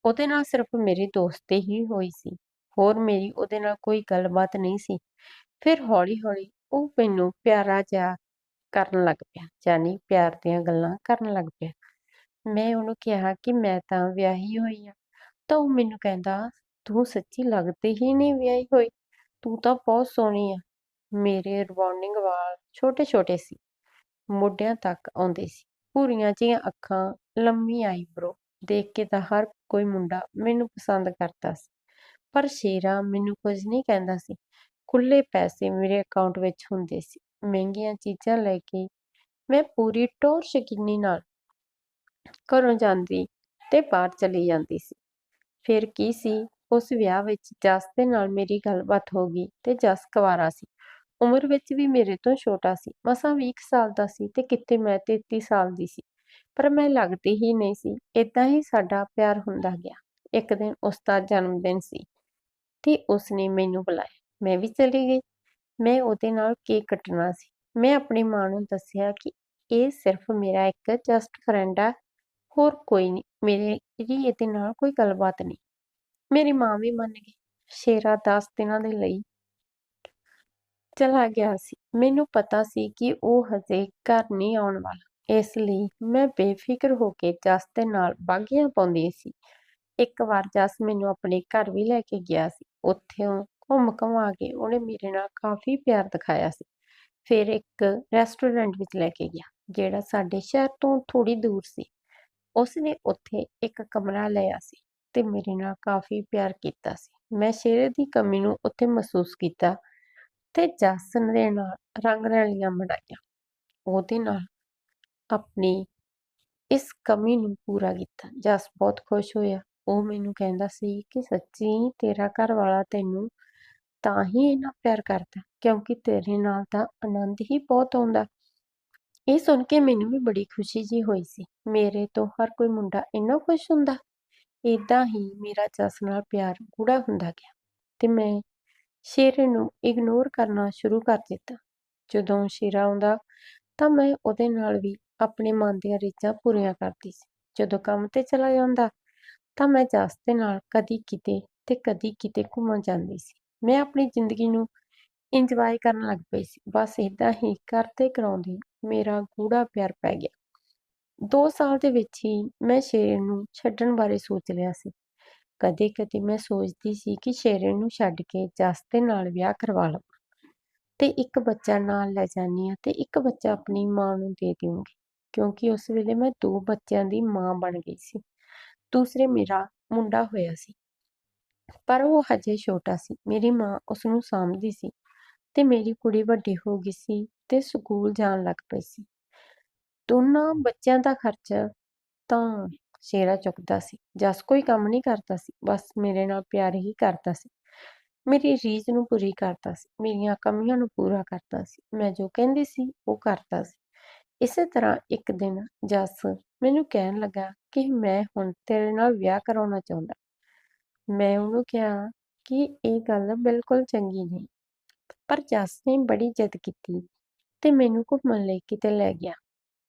ਉਹਦੇ ਨਾਲ ਸਿਰਫ ਮੇਰੀ ਦੋਸਤੀ ਹੀ ਹੋਈ ਸੀ, ਹੋਰ ਮੇਰੀ ਉਹਦੇ ਨਾਲ ਕੋਈ ਗੱਲਬਾਤ ਨਹੀਂ ਸੀ। ਫਿਰ ਹੌਲੀ-ਹੌਲੀ ਉਹ ਮੈਨੂੰ ਪਿਆਰਾ ਜਿਹਾ ਕਰਨ ਲੱਗ ਪਿਆ, ਯਾਨੀ ਪਿਆਰ ਦੀਆਂ ਗੱਲਾਂ ਕਰਨ ਲੱਗ ਪਿਆ। ਮੈਂ ਉਹਨੂੰ ਕਿਹਾ ਕਿ ਮੈਂ ਤਾਂ ਵਿਆਹੀ ਹੋਈ ਆ, ਤਾਂ ਉਹ ਮੈਨੂੰ ਕਹਿੰਦਾ, ਤੂੰ ਸੱਚੀ ਲੱਗਦੀ ਹੀ ਨਹੀਂ ਵਿਆਹੀ ਹੋਈ, ਤੂੰ ਤਾਂ ਬਹੁਤ ਸੋਹਣੀ ਆ ਮੇਰੇ ਰਿਬੌਂਡਿੰਗ ਵਾਲ ਛੋਟੇ-ਛੋਟੇ ਸੀ। ਮੋਢਿਆਂ ਤੱਕ ਆਉਂਦੇ ਸੀ। ਭੂਰੀਆਂ ਜਿਹੀਆਂ ਅੱਖਾਂ, ਲੰਮੀ ਆਈਬ੍ਰੋ ਦੇਖ ਕੇ ਤਾਂ ਹਰ ਕੋਈ ਮੁੰਡਾ ਮੈਨੂੰ ਪਸੰਦ ਕਰਦਾ ਸੀ। ਪਰ ਸ਼ੇਰਾ ਮੈਨੂੰ ਕੁਝ ਨਹੀਂ ਕਹਿੰਦਾ ਸੀ। ਖੁੱਲੇ ਪੈਸੇ ਮੇਰੇ ਅਕਾਊਂਟ ਵਿੱਚ ਹੁੰਦੇ ਸੀ। ਮਹਿੰਗੀਆਂ ਚੀਜ਼ਾਂ ਲੈ ਕੇ ਮੈਂ ਪੂਰੀ ਟੌਰ ਸ਼ਕੀਨੀ ਨਾਲ ਘਰੋਂ ਜਾਂਦੀ ਤੇ ਬਾਹਰ ਚਲੀ ਜਾਂਦੀ ਸੀ। ਫਿਰ ਕੀ ਸੀ? ਉਸ ਵਿਆਹ ਵਿੱਚ ਜਸ ਦੇ ਨਾਲ ਮੇਰੀ ਗੱਲਬਾਤ ਹੋ ਗਈ ਤੇ ਜਸ ਕੁਆਰਾ ਸੀ। ਉਮਰ ਵਿੱਚ ਵੀ ਮੇਰੇ ਤੋਂ ਛੋਟਾ ਸੀ, ਮਸਾਂ 20 ਸਾਲ ਦਾ ਸੀ ਤੇ ਕਿਤੇ ਮੈਂ 33 ਸਾਲ ਦੀ ਸੀ, ਪਰ ਮੈਂ ਲੱਗਦੀ ਹੀ ਨਹੀਂ ਸੀ ਇਦਾਂ ਹੀ ਸਾਡਾ ਪਿਆਰ ਹੁੰਦਾ ਗਿਆ। ਇੱਕ ਦਿਨ ਉਸ ਦਾ ਜਨਮ ਦਿਨ ਸੀ ਤੇ ਉਸਨੇ ਮੈਨੂੰ ਬੁਲਾਇਆ। ਮੈਂ ਵੀ ਚਲੀ ਗਈ। ਮੈਂ ਉਹਦੇ ਨਾਲ ਕੇਕ ਕੱਟਣਾ ਸੀ। ਮੈਂ ਆਪਣੀ ਮਾਂ ਨੂੰ ਦੱਸਿਆ ਕਿ ਇਹ ਸਿਰਫ ਮੇਰਾ ਇੱਕ ਜਸਟ ਫਰੈਂਡ ਆ, ਹੋਰ ਕੋਈ ਨਹੀਂ, ਮੇਰੇ ਜੀ ਇਹਦੇ ਨਾਲ ਕੋਈ ਗੱਲਬਾਤ ਨਹੀਂ। ਮੇਰੀ ਮਾਂ ਵੀ ਮੰਨ ਗਈ। ਸ਼ੇਰਾ 10 ਦਿਨਾਂ ਦੇ ਲਈ ਚਲਾ ਗਿਆ ਸੀ। ਮੈਨੂੰ ਪਤਾ ਸੀ ਕਿ ਉਹ ਹਜੇ ਘਰ ਨਹੀਂ ਆਉਣ ਵਾਲਾ। ਇਸ ਲਈ ਮੈਂ ਬੇਫਿਕਰ ਹੋ ਕੇ ਜਸ ਦੇ ਨਾਲ ਬਾਗੀਆਂ ਪਾਉਂਦੀ ਸੀ। ਇੱਕ ਵਾਰ ਜਸ ਮੈਨੂੰ ਆਪਣੇ ਘਰ ਵੀ ਲੈ ਕੇ ਗਿਆ ਸੀ। ਉੱਥੇ ਘੁੰਮ ਘੁਮਾ ਕੇ ਉਹਨੇ ਮੇਰੇ ਨਾਲ ਕਾਫੀ ਪਿਆਰ ਦਿਖਾਇਆ ਸੀ। ਫਿਰ ਇੱਕ ਰੈਸਟੋਰੈਂਟ ਵਿੱਚ ਲੈ ਕੇ ਗਿਆ, ਜਿਹੜਾ ਸਾਡੇ ਸ਼ਹਿਰ ਤੋਂ ਥੋੜੀ ਦੂਰ ਸੀ। ਉਸਨੇ ਉੱਥੇ ਇੱਕ ਕਮਰਾ ਲਿਆ ਸੀ ਤੇ ਮੇਰੇ ਨਾਲ ਕਾਫੀ ਪਿਆਰ ਕੀਤਾ ਸੀ। ਮੈਂ ਸ਼ੇਰੇ ਦੀ ਕਮੀ ਨੂੰ ਉੱਥੇ ਮਹਿਸੂਸ ਕੀਤਾ ਤੇ ਜਸ ਦੇ ਨਾਲ, ਰੰਗ ਰਲੀਆਂ ਬਣਾਈਆਂ ਉਹਦੇ ਨਾਲ ਆਪਣੀ ਇਸ ਕਮੀ ਨੂੰ ਪੂਰਾ ਕੀਤਾ। ਜਸ ਬਹੁਤ ਖੁਸ਼ ਹੋਇਆ। ਉਹ ਮੈਨੂੰ ਕਹਿੰਦਾ ਸੀ ਕਿ ਸੱਚੀ ਤੇਰਾ ਘਰ ਵਾਲਾ ਤੈਨੂੰ ਤਾਂ ਹੀ ਇੰਨਾ ਪਿਆਰ ਕਰਦਾ ਕਿਉਂਕਿ ਤੇਰੇ ਨਾਲ ਤਾਂ ਆਨੰਦ ਹੀ ਬਹੁਤ ਆਉਂਦਾ ਇਹ ਸੁਣ ਕੇ ਮੈਨੂੰ ਵੀ ਬੜੀ ਖੁਸ਼ੀ ਜੀ ਹੋਈ ਸੀ। ਮੇਰੇ ਤੋਂ ਹਰ ਕੋਈ ਮੁੰਡਾ ਇੰਨਾ ਖੁਸ਼ ਹੁੰਦਾ ਇਦਾਂ ਹੀ ਮੇਰਾ ਜਸ ਨਾਲ ਪਿਆਰ ਗੂੜਾ ਹੁੰਦਾ ਗਿਆ ਤੇ ਮੈਂ ਸ਼ੇਰੇ ਨੂੰ ਇਗਨੋਰ ਕਰਨਾ ਸ਼ੁਰੂ ਕਰ ਦਿੱਤਾ। ਜਦੋਂ ਸ਼ੇਰਾ ਆਉਂਦਾ ਤਾਂ ਮੈਂ ਉਹਦੇ ਨਾਲ ਵੀ ਆਪਣੇ ਮਨ ਦੀਆਂ ਰੀਝਾਂ ਪੂਰੀਆਂ ਕਰਦੀ ਸੀ। ਜਦੋਂ ਕੰਮ ਤੇ ਚਲਾ ਜਾਂਦਾ ਤਾਂ ਮੈਂ ਜਸ ਦੇ ਨਾਲ ਕਦੀ ਕਿਤੇ ਤੇ ਕਦੀ ਕਿਤੇ ਘੁੰਮਣ ਜਾਂਦੀ ਸੀ। ਮੈਂ ਆਪਣੀ ਜ਼ਿੰਦਗੀ ਨੂੰ ਇੰਜੋਏ ਕਰਨ ਲੱਗ ਪਈ ਸੀ। ਬਸ ਇਦਾਂ ਹੀ ਕਰਦੇ ਕਰਾਉਂਦੀ ਮੇਰਾ ਗੂੜਾ ਪਿਆਰ ਪੈ ਗਿਆ। 2 ਸਾਲ ਦੇ ਵਿੱਚ ਹੀ ਮੈਂ ਸ਼ੇਰੇ ਨੂੰ ਛੱਡਣ ਬਾਰੇ ਸੋਚ ਲਿਆ ਸੀ। ਕਦੇ ਕਦੇ ਮੈਂ ਸੋਚਦੀ ਸੀ ਕਿ ਸ਼ੇਰੇ ਨੂੰ ਛੱਡ ਕੇ ਜਸ ਦੇ ਨਾਲ ਵਿਆਹ ਕਰਵਾ ਲਵਾਂ। ਤੇ ਇੱਕ ਬੱਚਾ ਨਾਲ ਲੈ ਜਾਨੀ ਆ ਤੇ ਇੱਕ ਬੱਚਾ ਆਪਣੀ ਮਾਂ ਨੂੰ ਦੇ ਦਿਉਂਗੀ ਕਿਉਂਕਿ ਉਸ ਵੇਲੇ ਮੈਂ ਦੋ ਬੱਚਿਆਂ ਦੀ ਮਾਂ ਬਣ ਗਈ ਸੀ। ਦੂਸਰੇ ਮੇਰਾ ਮੁੰਡਾ ਹੋਇਆ ਸੀ। ਪਰ ਉਹ ਹਜੇ ਛੋਟਾ ਸੀ। ਮੇਰੀ ਮਾਂ ਉਸ ਨੂੰ ਸਾਂਭਦੀ ਸੀ ਤੇ ਮੇਰੀ ਕੁੜੀ ਵੱਡੀ ਹੋ ਗਈ ਸੀ ਤੇ ਸਕੂਲ ਜਾਣ ਲੱਗ ਪਈ ਸੀ। ਦੋਨਾਂ ਬੱਚਿਆਂ ਦਾ ਖਰਚਾ ਤਾਂ ਸ਼ੇਰਾ ਚੁੱਕਦਾ ਸੀ, ਜਸ ਕੋਈ ਕੰਮ ਨਹੀਂ ਕਰਦਾ ਸੀ, ਬਸ ਮੇਰੇ ਨਾਲ ਪਿਆਰ ਹੀ ਕਰਦਾ ਸੀ। ਮੇਰੀ ਰੀਝ ਨੂੰ ਪੂਰੀ ਕਰਦਾ ਸੀ, ਮੇਰੀਆਂ ਕਮੀਆਂ ਨੂੰ ਪੂਰਾ ਕਰਦਾ ਸੀ, ਮੈਂ ਜੋ ਕਹਿੰਦੀ ਸੀ ਉਹ ਕਰਦਾ ਸੀ। ਇਸੇ ਤਰ੍ਹਾਂ ਇੱਕ ਦਿਨ ਜਸ ਮੈਨੂੰ ਕਹਿਣ ਲੱਗਾ ਕਿ ਮੈਂ ਹੁਣ ਤੇਰੇ ਨਾਲ ਵਿਆਹ ਕਰਾਉਣਾ ਚਾਹੁੰਦਾ। ਮੈਂ ਉਹਨੂੰ ਕਿਹਾ ਕਿ ਇਹ ਗੱਲ ਬਿਲਕੁਲ ਚੰਗੀ ਨਹੀਂ, ਪਰ ਜਸ ਨੇ ਬੜੀ ਜਿੱਦ ਕੀਤੀ ਤੇ ਮੈਨੂੰ ਘੁੰਮਣ ਲਈ ਕਿਤੇ ਲੈ ਗਿਆ।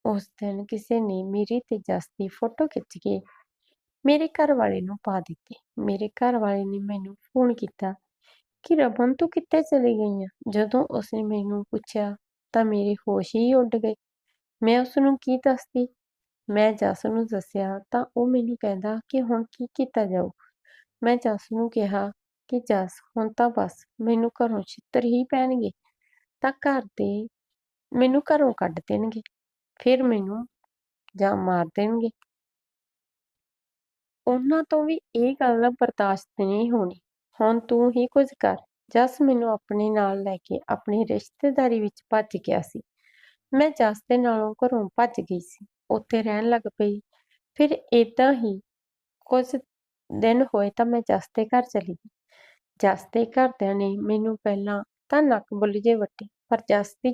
ਉਸ ਦਿਨ ਕਿਸੇ ਨੇ ਮੇਰੀ ਤੇ ਜਸ ਦੀ ਫੋਟੋ ਖਿੱਚ ਕੇ ਮੇਰੇ ਘਰ ਵਾਲੇ ਨੂੰ ਪਾ ਦਿੱਤੀ। ਮੇਰੇ ਘਰ ਵਾਲੇ ਨੇ ਮੈਨੂੰ ਫੋਨ ਕੀਤਾ ਕਿ, ਰਮਨ, ਤੂੰ ਕਿੱਥੇ ਚਲੀ ਗਈ ਆ? ਜਦੋਂ ਉਸਨੇ ਮੈਨੂੰ ਪੁੱਛਿਆ ਤਾਂ ਮੇਰੇ ਹੋਸ਼ ਹੀ ਉੱਡ ਗਏ। ਮੈਂ ਉਸ ਨੂੰ ਕੀ ਦੱਸਦੀ ਮੈਂ ਜਸ ਨੂੰ ਦੱਸਿਆ ਤਾਂ ਉਹ ਮੈਨੂੰ ਕਹਿੰਦਾ ਕਿ ਹੁਣ ਕੀ ਕੀਤਾ ਜਾਊ। ਮੈਂ ਜਸ ਨੂੰ ਕਿਹਾ ਕਿ, ਜਸ, ਹੁਣ ਤਾਂ ਬਸ, ਮੈਨੂੰ ਘਰੋਂ ਛਿੱਤਰ ਹੀ ਪੈਣਗੇ ਤਾਂ ਘਰ ਦੇ ਮੈਨੂੰ ਘਰੋਂ ਕੱਢ ਦੇਣਗੇ। ਫਿਰ ਮੈਨੂੰ ਜਾਂ ਮਾਰ ਦੇਣਗੇ। ਉਹਨਾਂ ਤੋਂ ਵੀ ਇਹ ਗੱਲ ਬਰਦਾਸ਼ਤ ਨਹੀਂ ਹੋਣੀ। ਹੁਣ ਤੂੰ ਹੀ ਕੁਝ ਕਰ। ਜਸ ਮੈਨੂੰ ਆਪਣੇ ਨਾਲ ਲੈ ਕੇ ਆਪਣੀ ਰਿਸ਼ਤੇਦਾਰੀ ਵਿੱਚ ਭੱਜ ਗਿਆ ਸੀ। ਮੈਂ ਜਸ ਦੇ ਨਾਲੋਂ ਘਰੋਂ ਭੱਜ ਗਈ ਸੀ। ਉੱਥੇ ਰਹਿਣ ਲੱਗ ਪਈ। ਫਿਰ ਇਦਾਂ ਹੀ ਕੁਝ ਦਿਨ ਹੋਏ ਤਾਂ ਮੈਂ ਜਸ ਦੇ ਘਰ ਚਲੀ ਗਈ। ਜਸ ਦੇ ਘਰਦਿਆਂ ਨੇ ਮੈਨੂੰ ਪਹਿਲਾਂ ਤਾਂ ਨੱਕ ਬੁੱਲ ਜੇ ਵੱਟੇ, ਪਰ ਜਸ ਦੀ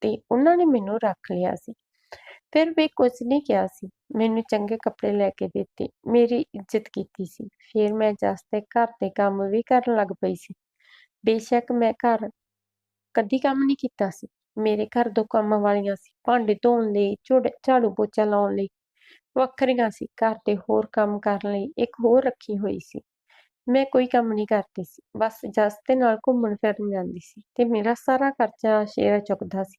ਤੇ ਉਹਨਾਂ ਨੇ ਮੈਨੂੰ ਰੱਖ ਲਿਆ ਸੀ। ਫਿਰ ਵੀ ਕੁਝ ਨਹੀਂ ਕਿਹਾ ਸੀ। ਮੈਨੂੰ ਚੰਗੇ ਕੱਪੜੇ ਲੈ ਕੇ ਦਿੱਤੇ। ਮੇਰੀ ਇੱਜ਼ਤ ਕੀਤੀ ਸੀ। ਫਿਰ ਮੈਂ ਜਸ ਦੇ ਘਰ ਦੇ ਕੰਮ ਵੀ ਕਰਨ ਲੱਗ ਪਈ ਸੀ। ਬੇਸ਼ੱਕ ਮੈਂ ਘਰ ਕਦੀ ਕੰਮ ਨਹੀਂ ਕੀਤਾ ਸੀ। ਮੇਰੇ ਘਰ ਦੋ ਕੰਮ ਵਾਲੀਆਂ ਸੀ। ਭਾਂਡੇ ਧੋਣ ਲਈ ਝੋੜ- ਝਾੜੂ ਪੋਚਾ ਲਾਉਣ ਲਈ, ਵੱਖਰੀਆਂ ਸੀ। ਘਰ ਦੇ ਹੋਰ ਕੰਮ ਕਰਨ ਲਈ ਇੱਕ ਹੋਰ ਰੱਖੀ ਹੋਈ ਸੀ। ਮੈਂ ਕੋਈ ਕੰਮ ਨਹੀਂ ਕਰਦੀ ਸੀ। ਬਸ ਜਸ ਦੇ ਨਾਲ ਘੁੰਮਣ ਫਿਰਨ ਜਾਂਦੀ ਸੀ ਤੇ ਮੇਰਾ ਸਾਰਾ ਖਰਚਾ ਸ਼ੇਰਾ ਚੁੱਕਦਾ ਸੀ।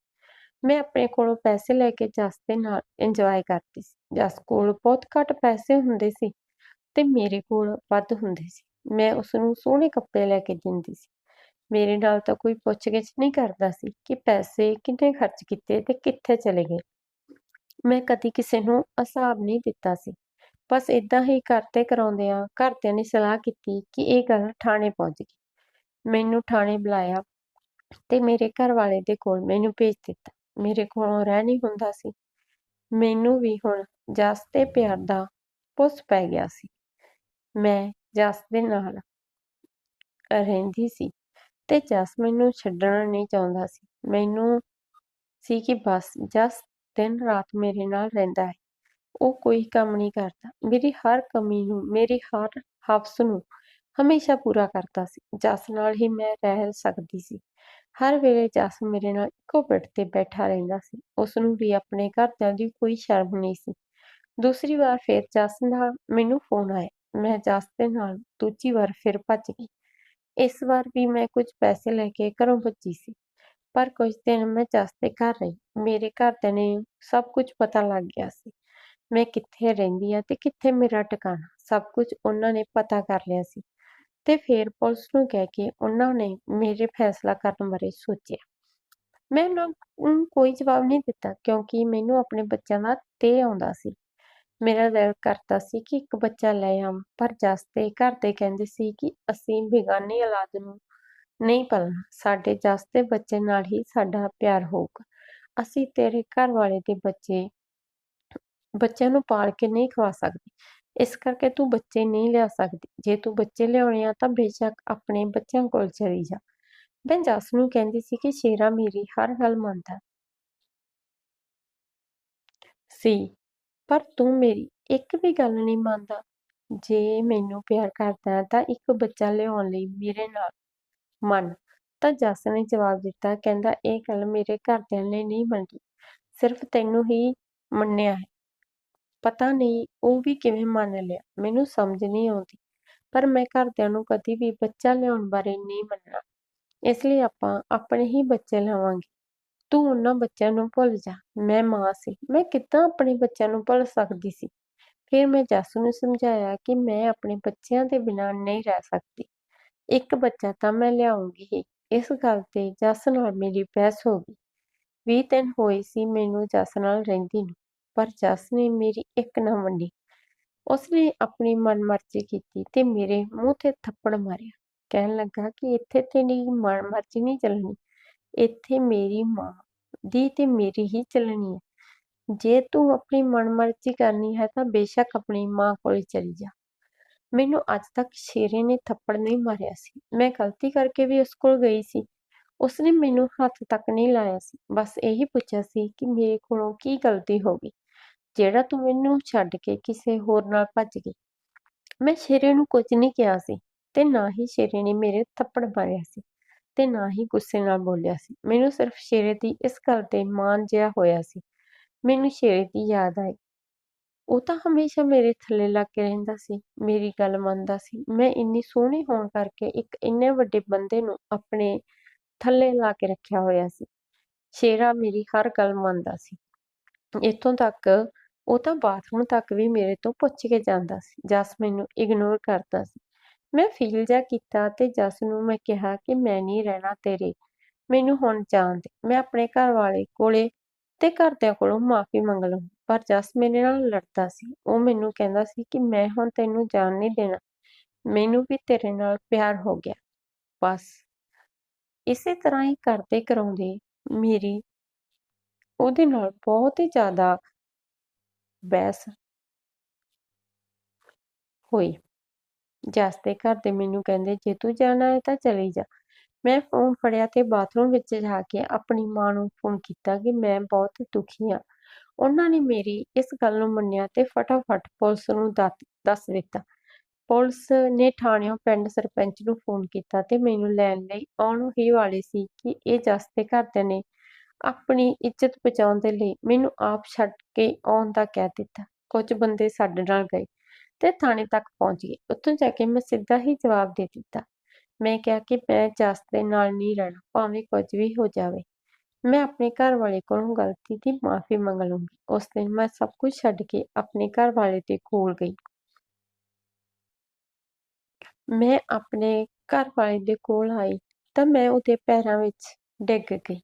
ਮੈਂ ਆਪਣੇ ਕੋਲੋਂ ਪੈਸੇ ਲੈ ਕੇ ਜਸ ਦੇ ਨਾਲ ਇੰਜੋਏ ਕਰਦੀ ਸੀ। ਜਸ ਕੋਲ ਬਹੁਤ ਘੱਟ ਪੈਸੇ ਹੁੰਦੇ ਸੀ ਤੇ ਮੇਰੇ ਕੋਲ ਵੱਧ ਹੁੰਦੇ ਸੀ। ਮੈਂ ਉਸ ਨੂੰ ਸੋਹਣੇ ਕੱਪੜੇ ਲੈ ਕੇ ਦਿੰਦੀ ਸੀ। ਮੇਰੇ ਨਾਲ ਤਾਂ ਕੋਈ ਪੁੱਛਗਿੱਛ ਨਹੀਂ ਕਰਦਾ ਸੀ ਕਿ ਪੈਸੇ ਕਿੰਨੇ ਖਰਚ ਕੀਤੇ ਤੇ ਕਿੱਥੇ ਚਲੇ ਗਏ। ਮੈਂ ਕਦੀ ਕਿਸੇ ਨੂੰ ਹਿਸਾਬ ਨਹੀਂ ਦਿੱਤਾ ਸੀ। ਬਸ ਇਦਾਂ ਹੀ ਕਰਤੇ ਕਰਾਉਂਦਿਆਂ ਘਰਦਿਆਂ ਨੇ ਸਲਾਹ ਕੀਤੀ ਕਿ ਇਹ ਗੱਲ ਥਾਣੇ ਪਹੁੰਚ ਗਈ। ਮੈਨੂੰ ਥਾਣੇ ਬੁਲਾਇਆ ਤੇ ਮੇਰੇ ਘਰ ਵਾਲੇ ਦੇ ਕੋਲ ਮੈਨੂੰ ਭੇਜ ਦਿੱਤਾ। ਮੇਰੇ ਕੋਲੋਂ ਰਹਿ ਨਹੀਂ ਹੁੰਦਾ ਸੀ। ਮੈਨੂੰ ਵੀ ਹੁਣ ਜਸ ਤੇ ਪਿਆਰ ਦਾ ਪੁੱਸ ਪੈ ਗਿਆ ਸੀ। ਮੈਂ ਜਸ ਦੇ ਨਾਲ ਰਹਿੰਦੀ ਸੀ ਤੇ ਜਸ ਮੈਨੂੰ ਛੱਡਣਾ ਨਹੀਂ ਚਾਹੁੰਦਾ ਸੀ। ਮੈਨੂੰ ਸੀ ਕਿ ਬਸ ਜਸ ਦਿਨ ਰਾਤ ਮੇਰੇ ਨਾਲ ਰਹਿੰਦਾ ਹੈ। ਉਹ ਕੋਈ ਕੰਮ ਨਹੀਂ ਕਰਦਾ। ਮੇਰੀ ਹਰ ਕਮੀ ਨੂੰ, ਮੇਰੀ ਹਰ ਹਫ਼ਸ ਨੂੰ ਹਮੇਸ਼ਾ ਪੂਰਾ ਕਰਦਾ ਸੀ। ਜਸ ਨਾਲ ਹੀ ਮੈਂ ਰਹਿ ਸਕਦੀ ਸੀ। ਹਰ ਵੇਲੇ ਜਸ ਮੇਰੇ ਨਾਲ ਇੱਕੋ ਬੈੱਡ ਤੇ ਬੈਠਾ ਰਹਿੰਦਾ ਸੀ। ਉਸ ਨੂੰ ਵੀ ਆਪਣੇ ਘਰਦਿਆਂ ਦੀ ਕੋਈ ਸ਼ਰਮ ਨਹੀਂ ਸੀ। ਦੂਸਰੀ ਵਾਰ ਫਿਰ ਜਸ ਨਾਲ ਮੈਨੂੰ ਫੋਨ ਆਇਆ। ਮੈਂ ਜਸ ਦੇ ਨਾਲ ਦੂਜੀ ਵਾਰ ਫਿਰ ਭੱਜ ਗਈ। ਇਸ ਵਾਰ ਵੀ ਮੈਂ ਕੁਝ ਪੈਸੇ ਲੈ ਕੇ ਘਰੋਂ ਭੱਜੀ ਸੀ। ਪਰ ਕੁਝ ਦਿਨ ਮੈਂ ਜਸ ਦੇ ਘਰ ਰਹੀ। ਮੇਰੇ ਘਰਦਿਆਂ ਨੇ ਸਭ ਕੁਝ ਪਤਾ ਲੱਗ ਗਿਆ ਸੀ। ਮੈਂ ਕਿੱਥੇ ਰਹਿੰਦੀ ਆ ਤੇ ਕਿੱਥੇ ਮੇਰਾ ਟਿਕਾਣਾ। ਸਭ ਕੁਝ ਉਹਨਾਂ ਨੇ ਪਤਾ ਕਰ ਲਿਆ ਸੀ। ਤੇ ਫਿਰ ਪੁਲਿਸ ਨੂੰ ਕਹਿ ਕੇ ਉਹਨਾਂ ਨੇ ਮੇਰੇ ਫੈਸਲਾ ਕਰਨ ਬਾਰੇ ਸੋਚਿਆ। ਮੈਂ ਉਹਨਾਂ ਨੂੰ ਕੋਈ ਜਵਾਬ ਨਹੀਂ ਦਿੱਤਾ ਕਿਉਂਕਿ ਮੈਨੂੰ ਆਪਣੇ ਬੱਚਿਆਂ ਦਾ ਤੇ ਆਉਂਦਾ ਸੀ। ਮੇਰਾ ਦਿਲ ਕਰਦਾ ਸੀ ਕਿ ਇੱਕ ਬੱਚਾ ਲੈ ਆਵਾਂ, ਪਰ ਜਸ ਦੇ ਘਰ ਦੇ ਕਹਿੰਦੇ ਸੀ ਕਿ ਅਸੀਂ ਬੇਗਾਨੀ ਔਲਾਦ ਨੂੰ ਨਹੀਂ ਪਾਲਣਾ ਸਾਡੇ ਜਸ ਦੇ ਬੱਚੇ ਨਾਲ ਹੀ ਸਾਡਾ ਪਿਆਰ ਹੋਊਗਾ। ਅਸੀਂ ਤੇਰੇ ਘਰ ਵਾਲੇ ਦੇ ਬੱਚੇ, ਬੱਚਿਆਂ ਨੂੰ ਪਾਲ ਕੇ ਨਹੀਂ ਖਵਾ ਸਕਦੇ। ਇਸ ਕਰਕੇ ਤੂੰ ਬੱਚੇ ਨਹੀਂ ਲਿਆ ਸਕਦੀ। ਜੇ ਤੂੰ ਬੱਚੇ ਲਿਆਉਣੇ ਆ ਤਾਂ ਬੇਸ਼ੱਕ ਆਪਣੇ ਬੱਚਿਆਂ ਕੋਲ ਚਲੀ ਜਾ। ਮੈਂ ਜਸ ਨੂੰ ਕਹਿੰਦੀ ਸੀ ਕਿ ਸ਼ੇਰਾ ਮੇਰੀ ਹਰ ਗੱਲ ਮੰਨਦਾ ਸੀ, ਪਰ ਤੂੰ ਮੇਰੀ ਇੱਕ ਵੀ ਗੱਲ ਨਹੀਂ ਮੰਨਦਾ। ਜੇ ਮੈਨੂੰ ਪਿਆਰ ਕਰਦਾ ਤਾਂ ਇੱਕ ਬੱਚਾ ਲਿਆਉਣ ਲਈ ਮੇਰੇ ਨਾਲ ਮੰਨ। ਤਾਂ ਜੱਸ ਨੇ ਜਵਾਬ ਦਿੱਤਾ, ਕਹਿੰਦਾ, ਇਹ ਗੱਲ ਮੇਰੇ ਘਰਦਿਆਂ ਨੇ ਨਹੀਂ ਮੰਨੀ। ਸਿਰਫ ਤੈਨੂੰ ਹੀ ਮੰਨਿਆ ਹੈ। ਪਤਾ ਨਹੀਂ ਉਹ ਵੀ ਕਿਵੇਂ ਮੰਨ ਲਿਆ, ਮੈਨੂੰ ਸਮਝ ਨਹੀਂ ਆਉਂਦੀ। ਪਰ ਮੈਂ ਘਰਦਿਆਂ ਨੂੰ ਕਦੀ ਵੀ ਬੱਚਾ ਲਿਆਉਣ ਬਾਰੇ ਨਹੀਂ ਮੰਨਣਾ। ਇਸ ਲਈ ਆਪਾਂ ਆਪਣੇ ਹੀ ਬੱਚੇ ਲਿਆਵਾਂਗੇ। ਤੂੰ ਉਹਨਾਂ ਬੱਚਿਆਂ ਨੂੰ ਭੁੱਲ ਜਾ। ਮੈਂ ਮਾਂ ਸੀ। ਮੈਂ ਕਿੱਦਾਂ ਆਪਣੇ ਬੱਚਿਆਂ ਨੂੰ ਭੁੱਲ ਸਕਦੀ ਸੀ? ਫਿਰ ਮੈਂ ਜੱਸ ਨੂੰ ਸਮਝਾਇਆ ਕਿ ਮੈਂ ਆਪਣੇ ਬੱਚਿਆਂ ਦੇ ਬਿਨਾਂ ਨਹੀਂ ਰਹਿ ਸਕਦੀ। ਇੱਕ ਬੱਚਾ ਤਾਂ ਮੈਂ ਲਿਆਉਂਗੀ ਹੀ। ਇਸ ਗੱਲ ਤੇ ਜੱਸ ਨਾਲ ਮੇਰੀ ਬਹਿਸ ਹੋ ਗਈ। ਵੀਹ ਦਿਨ ਹੋਏ ਸੀ ਮੈਨੂੰ ਜੱਸ ਨਾਲ ਰਹਿੰਦੀ ਨੂੰ। ਪਰ ਜੱਸ ਨੇ ਮੇਰੀ ਇੱਕ ਨਾ ਮੰਨੀ ਉਸਨੇ ਆਪਣੀ ਮਨਮਰਜ਼ੀ ਕੀਤੀ ਤੇ ਮੇਰੇ ਮੂੰਹ ਤੇ ਥੱਪੜ ਮਾਰਿਆ। ਕਹਿਣ ਲੱਗਾ ਕਿ ਇੱਥੇ ਤੇਰੀ ਮਨਮਰਜ਼ੀ ਨਹੀਂ ਚੱਲਣੀ। ਇੱਥੇ ਮੇਰੀ ਮਾਂ ਦੀ ਤੇ ਮੇਰੀ ਹੀ ਚੱਲਣੀ ਹੈ। ਜੇ ਤੂੰ ਆਪਣੀ ਮਨਮਰਜ਼ੀ ਕਰਨੀ ਹੈ ਤਾਂ ਬੇਸ਼ੱਕ ਆਪਣੀ ਮਾਂ ਕੋਲ ਚਲੀ ਜਾ। ਮੈਨੂੰ ਅੱਜ ਤੱਕ ਸ਼ੇਰੇ ਨੇ ਥੱਪੜ ਨਹੀਂ ਮਾਰਿਆ ਸੀ। ਮੈਂ ਗਲਤੀ ਕਰਕੇ ਵੀ ਉਸ ਕੋਲ ਗਈ ਸੀ। ਉਸਨੇ ਮੈਨੂੰ ਹੱਥ ਤੱਕ ਨਹੀਂ ਲਾਇਆ ਸੀ। ਬਸ ਇਹੀ ਪੁੱਛਿਆ ਸੀ ਕਿ ਮੇਰੇ ਕੋਲੋਂ ਕੀ ਗਲਤੀ ਹੋ ਗਈ। ਜਿਹੜਾ ਤੂੰ ਮੈਨੂੰ ਛੱਡ ਕੇ ਕਿਸੇ ਹੋਰ ਨਾਲ ਭੱਜ ਗਈ। ਮੈਂ ਸ਼ੇਰੇ ਨੂੰ ਕੁਝ ਨਹੀਂ ਕਿਹਾ ਸੀ ਤੇ ਨਾ ਹੀ ਸ਼ੇਰੇ ਨੇ ਮੇਰੇ ਥੱਪੜ ਮਾਰਿਆ ਸੀ ਤੇ ਨਾ ਹੀ ਗੁੱਸੇ ਨਾਲ ਬੋਲਿਆ ਸੀ। ਮੈਨੂੰ ਸਿਰਫ ਸ਼ੇਰੇ ਦੀ ਇਸ ਗੱਲ ਤੇ ਮਾਣ ਜਿਹਾ ਹੋਇਆ ਸੀ। ਮੈਨੂੰ ਸ਼ੇਰੇ ਦੀ ਯਾਦ ਆਈ। ਉਹ ਤਾਂ ਹਮੇਸ਼ਾ ਮੇਰੇ ਥੱਲੇ ਲੱਗ ਕੇ ਰਹਿੰਦਾ ਸੀ, ਮੇਰੀ ਗੱਲ ਮੰਨਦਾ ਸੀ। ਮੈਂ ਇੰਨੀ ਸੋਹਣੀ ਹੋਣ ਕਰਕੇ ਇੱਕ ਇੰਨੇ ਵੱਡੇ ਬੰਦੇ ਨੂੰ ਆਪਣੇ ਥੱਲੇ ਲਾ ਕੇ ਰੱਖਿਆ ਹੋਇਆ ਸੀ। ਸ਼ੇਰਾ ਮੇਰੀ ਹਰ ਗੱਲ ਮੰਨਦਾ ਸੀ। ਇੱਥੋਂ ਤੱਕ ਉਹ ਤਾਂ ਬਾਥਰੂਮ ਤੱਕ ਵੀ ਮੇਰੇ ਤੋਂ ਪੁੱਛ ਕੇ ਜਾਂਦਾ ਸੀ, ਜਸ ਮੈਨੂੰ ਇਗਨੋਰ ਕਰਦਾ ਸੀ। ਮੈਂ ਫੀਲ ਜਾ ਕੀਤਾ ਤੇ ਜਸ ਨੂੰ ਮੈਂ ਕਿਹਾ ਕਿ ਮੈਂ ਨਹੀਂ ਰਹਿਣਾ ਤੇਰੇ, ਮੈਨੂੰ ਹੁਣ ਜਾਣ ਦੇ। ਮੈਂ ਆਪਣੇ ਘਰ ਵਾਲੇ ਕੋਲੇ ਤੇ ਘਰਦਿਆਂ ਕੋਲੋਂ ਮਾਫੀ ਮੰਗ ਲਵਾਂ ਪਰ ਜਸ ਮੇਰੇ ਨਾਲ ਲੜਦਾ ਸੀ। ਉਹ ਮੈਨੂੰ ਕਹਿੰਦਾ ਸੀ ਕਿ ਮੈਂ ਹੁਣ ਤੈਨੂੰ ਜਾਣ ਨਹੀਂ ਦੇਣਾ, ਮੈਨੂੰ ਵੀ ਤੇਰੇ ਨਾਲ ਪਿਆਰ ਹੋ ਗਿਆ। ਬਸ, ਇਸੇ ਤਰ੍ਹਾਂ ਹੀ ਕਰਦੇ ਕਰਾਉਂਦੇ ਮੇਰੀ, ਉਹਦੇ ਨਾਲ ਬਹੁਤ ਹੀ ਜ਼ਿਆਦਾ ਬਹਿਸ ਹੋਈ। ਜਸ ਦੇ ਘਰ ਦੇ ਮੈਨੂੰ ਕਹਿੰਦੇ, ਜੇ ਤੂੰ ਜਾਣਾ ਹੈ ਤਾਂ ਚਲੀ ਜਾ। ਮੈਂ ਫੋਨ ਫੜਿਆ ਤੇ ਬਾਥਰੂਮ ਵਿੱਚ ਜਾ ਕੇ ਆਪਣੀ ਮਾਂ ਨੂੰ ਫੋਨ ਕੀਤਾ ਕਿ ਮੈਂ ਬਹੁਤ ਦੁਖੀ ਹਾਂ। ਉਹਨਾਂ ਨੇ ਮੇਰੀ ਇਸ ਗੱਲ ਨੂੰ ਮੰਨਿਆ ਤੇ ਫਟਾਫਟ ਪੁਲਿਸ ਨੂੰ ਦੱਸ ਦਿੱਤਾ। ਪੁਲਿਸ ਨੇ ਥਾਣਿਓਂ ਪਿੰਡ ਸਰਪੰਚ ਨੂੰ ਫੋਨ ਕੀਤਾ ਤੇ ਮੈਨੂੰ ਲੈਣ ਲਈ ਆਉਣ ਹੀ ਵਾਲੇ ਸੀ ਕਿ ਇਹ ਜਸ ਦੇ ਘਰਦਿਆਂ ਨੇ ਆਪਣੀ ਇੱਜ਼ਤ ਬਚਾਉਣ ਦੇ ਲਈ ਮੈਨੂੰ ਆਪ ਛੱਡ ਕੇ ਆਉਣ ਦਾ ਕਹਿ ਦਿੱਤਾ। ਕੁਝ ਬੰਦੇ ਸਾਡੇ ਨਾਲ ਗਏ ਤੇ ਥਾਣੇ ਤੱਕ ਪਹੁੰਚ ਗਏ। ਉੱਥੋਂ ਜਾ ਕੇ ਮੈਂ ਸਿੱਧਾ ਹੀ ਜਵਾਬ ਦੇ ਦਿੱਤਾ। ਮੈਂ ਕਿਹਾ ਕਿ ਮੈਂ ਜਸ ਦੇ ਨਾਲ ਨਹੀਂ ਰਹਿਣਾ, ਭਾਵੇਂ ਕੁਝ ਵੀ ਹੋ ਜਾਵੇ। ਮੈਂ ਆਪਣੇ ਘਰ ਵਾਲੇ ਕੋਲੋਂ ਗਲਤੀ ਦੀ ਮਾਫੀ ਮੰਗ ਲੂੰਗੀ ਉਸ ਦਿਨ ਮੈਂ ਸਭ ਕੁਝ ਛੱਡ ਕੇ ਆਪਣੇ ਘਰ ਵਾਲੇ ਦੇ ਕੋਲ ਗਈ। ਮੈਂ ਆਪਣੇ ਘਰ ਵਾਲੇ ਦੇ ਕੋਲ ਆਈ ਤਾਂ ਮੈਂ ਉਹਦੇ ਪੈਰਾਂ ਵਿੱਚ ਡਿੱਗ ਗਈ।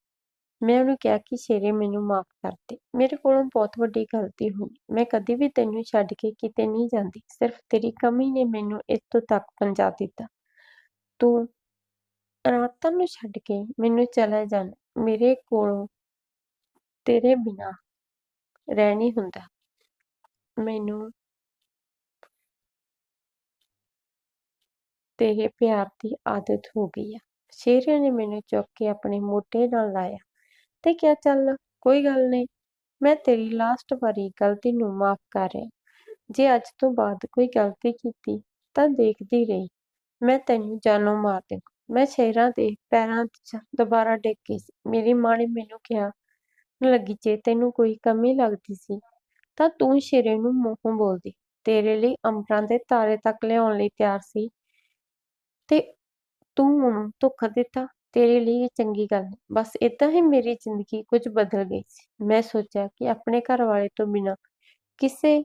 ਮੈਂ ਉਹਨੂੰ ਕਿਹਾ ਕਿ ਸ਼ੇਰੇ ਮੈਨੂੰ ਮਾਫ ਕਰ ਦੇ। ਮੇਰੇ ਕੋਲੋਂ ਬਹੁਤ ਵੱਡੀ ਗਲਤੀ ਹੋ ਗਈ ਮੈਂ ਕਦੇ ਵੀ ਤੈਨੂੰ ਛੱਡ ਕੇ ਕਿਤੇ ਨਹੀਂ ਜਾਂਦੀ। ਸਿਰਫ ਤੇਰੀ ਕਮੀ ਨੇ ਮੈਨੂੰ ਇੱਥੋਂ ਤੱਕ ਪਹੁੰਚਾ ਦਿੱਤਾ। ਤੂੰ ਰਾਤਾਂ ਨੂੰ ਛੱਡ ਕੇ ਮੈਨੂੰ ਚਲਾ ਜਾਣਾ। ਮੇਰੇ ਕੋਲੋਂ ਤੇਰੇ ਬਿਨਾ ਰਹਿ ਨਹੀਂ ਹੁੰਦਾ। ਮੈਨੂੰ ਤੇਰੇ ਪਿਆਰ ਦੀ ਆਦਤ ਹੋ ਗਈ ਆ। ਸ਼ੇਰੇ ਨੇ ਮੈਨੂੰ ਚੁੱਕ ਕੇ ਆਪਣੇ ਮੋਢੇ ਨਾਲ ਲਾਇਆ। ਤੇ ਕਿਹਾ, ਚੱਲ ਕੋਈ ਗੱਲ ਨਹੀਂ, ਮੈਂ ਤੇਰੀ ਲਾਸਟ ਵਾਰੀ ਗਲਤੀ ਨੂੰ ਮਾਫ ਕਰ ਰਿਹਾ। ਜੇ ਅੱਜ ਤੋਂ ਬਾਅਦ ਕੋਈ ਗਲਤੀ ਕੀਤੀ, ਤਾਂ ਦੇਖਦੀ ਰਹੀ। ਮੈਂ ਤੈਨੂੰ ਜਾਨੋਂ ਮਾਰ ਦੇ ਮੈਂ ਸ਼ੇਰਾਂ ਦੇ ਪੈਰਾਂ 'ਚ ਦੁਬਾਰਾ ਡਿੱਗ ਗਈ ਸੀ। ਮੇਰੀ ਮਾਂ ਨੇ ਮੈਨੂੰ ਕਿਹਾ, ਲੱਗੀ ਜੇ ਤੈਨੂੰ ਕੋਈ ਕਮੀ ਲੱਗਦੀ ਸੀ, ਤਾਂ ਤੂੰ ਸ਼ੇਰੇ ਨੂੰ ਮੂੰਹੋਂ ਬੋਲਦੀ। ਤੇਰੇ ਲਈ ਅੰਬਰਾਂ ਦੇ ਤਾਰੇ ਤੱਕ ਲਿਆਉਣ ਲਈ ਤਿਆਰ ਸੀ, ਤੇ ਤੂੰ ਉਹਨੂੰ ਧੋਖਾ ਦਿੱਤਾ। ਤੇਰੇ ਲਈ ਇਹ ਚੰਗੀ ਗੱਲ ਨਹੀਂ ਬਸ ਏਦਾਂ ਹੀ ਮੇਰੀ ਜ਼ਿੰਦਗੀ ਕੁਝ ਬਦਲ ਗਈ ਸੀ। ਮੈਂ ਸੋਚਿਆ ਕਿ ਆਪਣੇ ਘਰ ਵਾਲੇ ਤੋਂ ਬਿਨਾਂ ਕਿਸੇ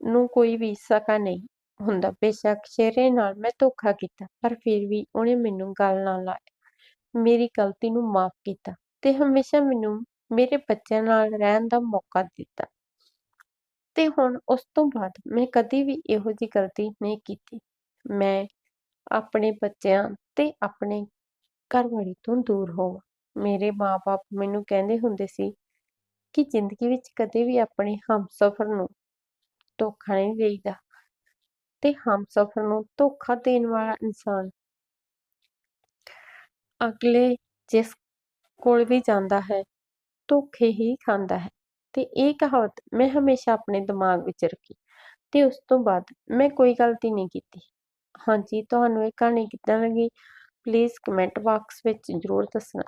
ਨੂੰ ਕੋਈ ਵੀ ਸਕਾ ਨਹੀਂ ਹੁੰਦਾ। ਬੇਸ਼ੱਕ ਸ਼ੇਰੇ ਨਾਲ ਮੈਂ ਧੋਖਾ ਕੀਤਾ, ਪਰ ਫਿਰ ਵੀ ਉਹਨੇ ਮੈਨੂੰ ਗੱਲ ਨਾਲ ਲਾਇਆ ਮੇਰੀ ਗਲਤੀ ਨੂੰ ਮਾਫ ਕੀਤਾ ਤੇ ਹਮੇਸ਼ਾ ਮੈਨੂੰ ਮੇਰੇ ਬੱਚਿਆਂ ਨਾਲ ਰਹਿਣ ਦਾ ਮੌਕਾ ਦਿੱਤਾ। ਤੇ ਹੁਣ ਉਸ ਤੋਂ ਬਾਅਦ ਮੈਂ ਕਦੀ ਵੀ ਇਹੋ ਜਿਹੀ ਗਲਤੀ ਨਹੀਂ ਕੀਤੀ। ਮੈਂ ਆਪਣੇ ਬੱਚਿਆਂ ਤੇ ਆਪਣੇ ਘਰਵਾਲੀ ਤੋਂ ਦੂਰ ਹੋਵਾਂ। ਮੇਰੇ ਮਾਪੇ ਮੈਨੂੰ ਕਹਿੰਦੇ ਹੁੰਦੇ ਸੀ ਕਿ ਜ਼ਿੰਦਗੀ ਵਿੱਚ ਕਦੇ ਵੀ ਆਪਣੇ ਹਮਸਫਰ ਨੂੰ ਧੋਖਾ ਨਹੀਂ ਦੇਈਦਾ ਤੇ ਹਮਸਫਰ ਨੂੰ ਧੋਖਾ ਦੇਣ ਵਾਲਾ ਇਨਸਾਨ ਅਗਲੇ ਜਿਸ ਕੋਲ ਵੀ ਜਾਂਦਾ ਹੈ, ਧੋਖੇ ਹੀ ਖਾਂਦਾ ਹੈ ਤੇ ਇਹ ਕਹਾਵਤ ਮੈਂ ਹਮੇਸ਼ਾ ਆਪਣੇ ਦਿਮਾਗ ਵਿੱਚ ਰੱਖੀ ਤੇ ਉਸ ਤੋਂ ਬਾਅਦ ਮੈਂ ਕੋਈ ਗਲਤੀ ਨਹੀਂ ਕੀਤੀ। ਹਾਂਜੀ, ਤੁਹਾਨੂੰ ਇਹ ਕਹਾਣੀ ਕਿੱਦਾਂ ਲੱਗੀ? ਪਲੀਜ਼ ਕਮੈਂਟ ਬਾਕਸ ਵਿੱਚ ਜ਼ਰੂਰ ਦੱਸਣਾ।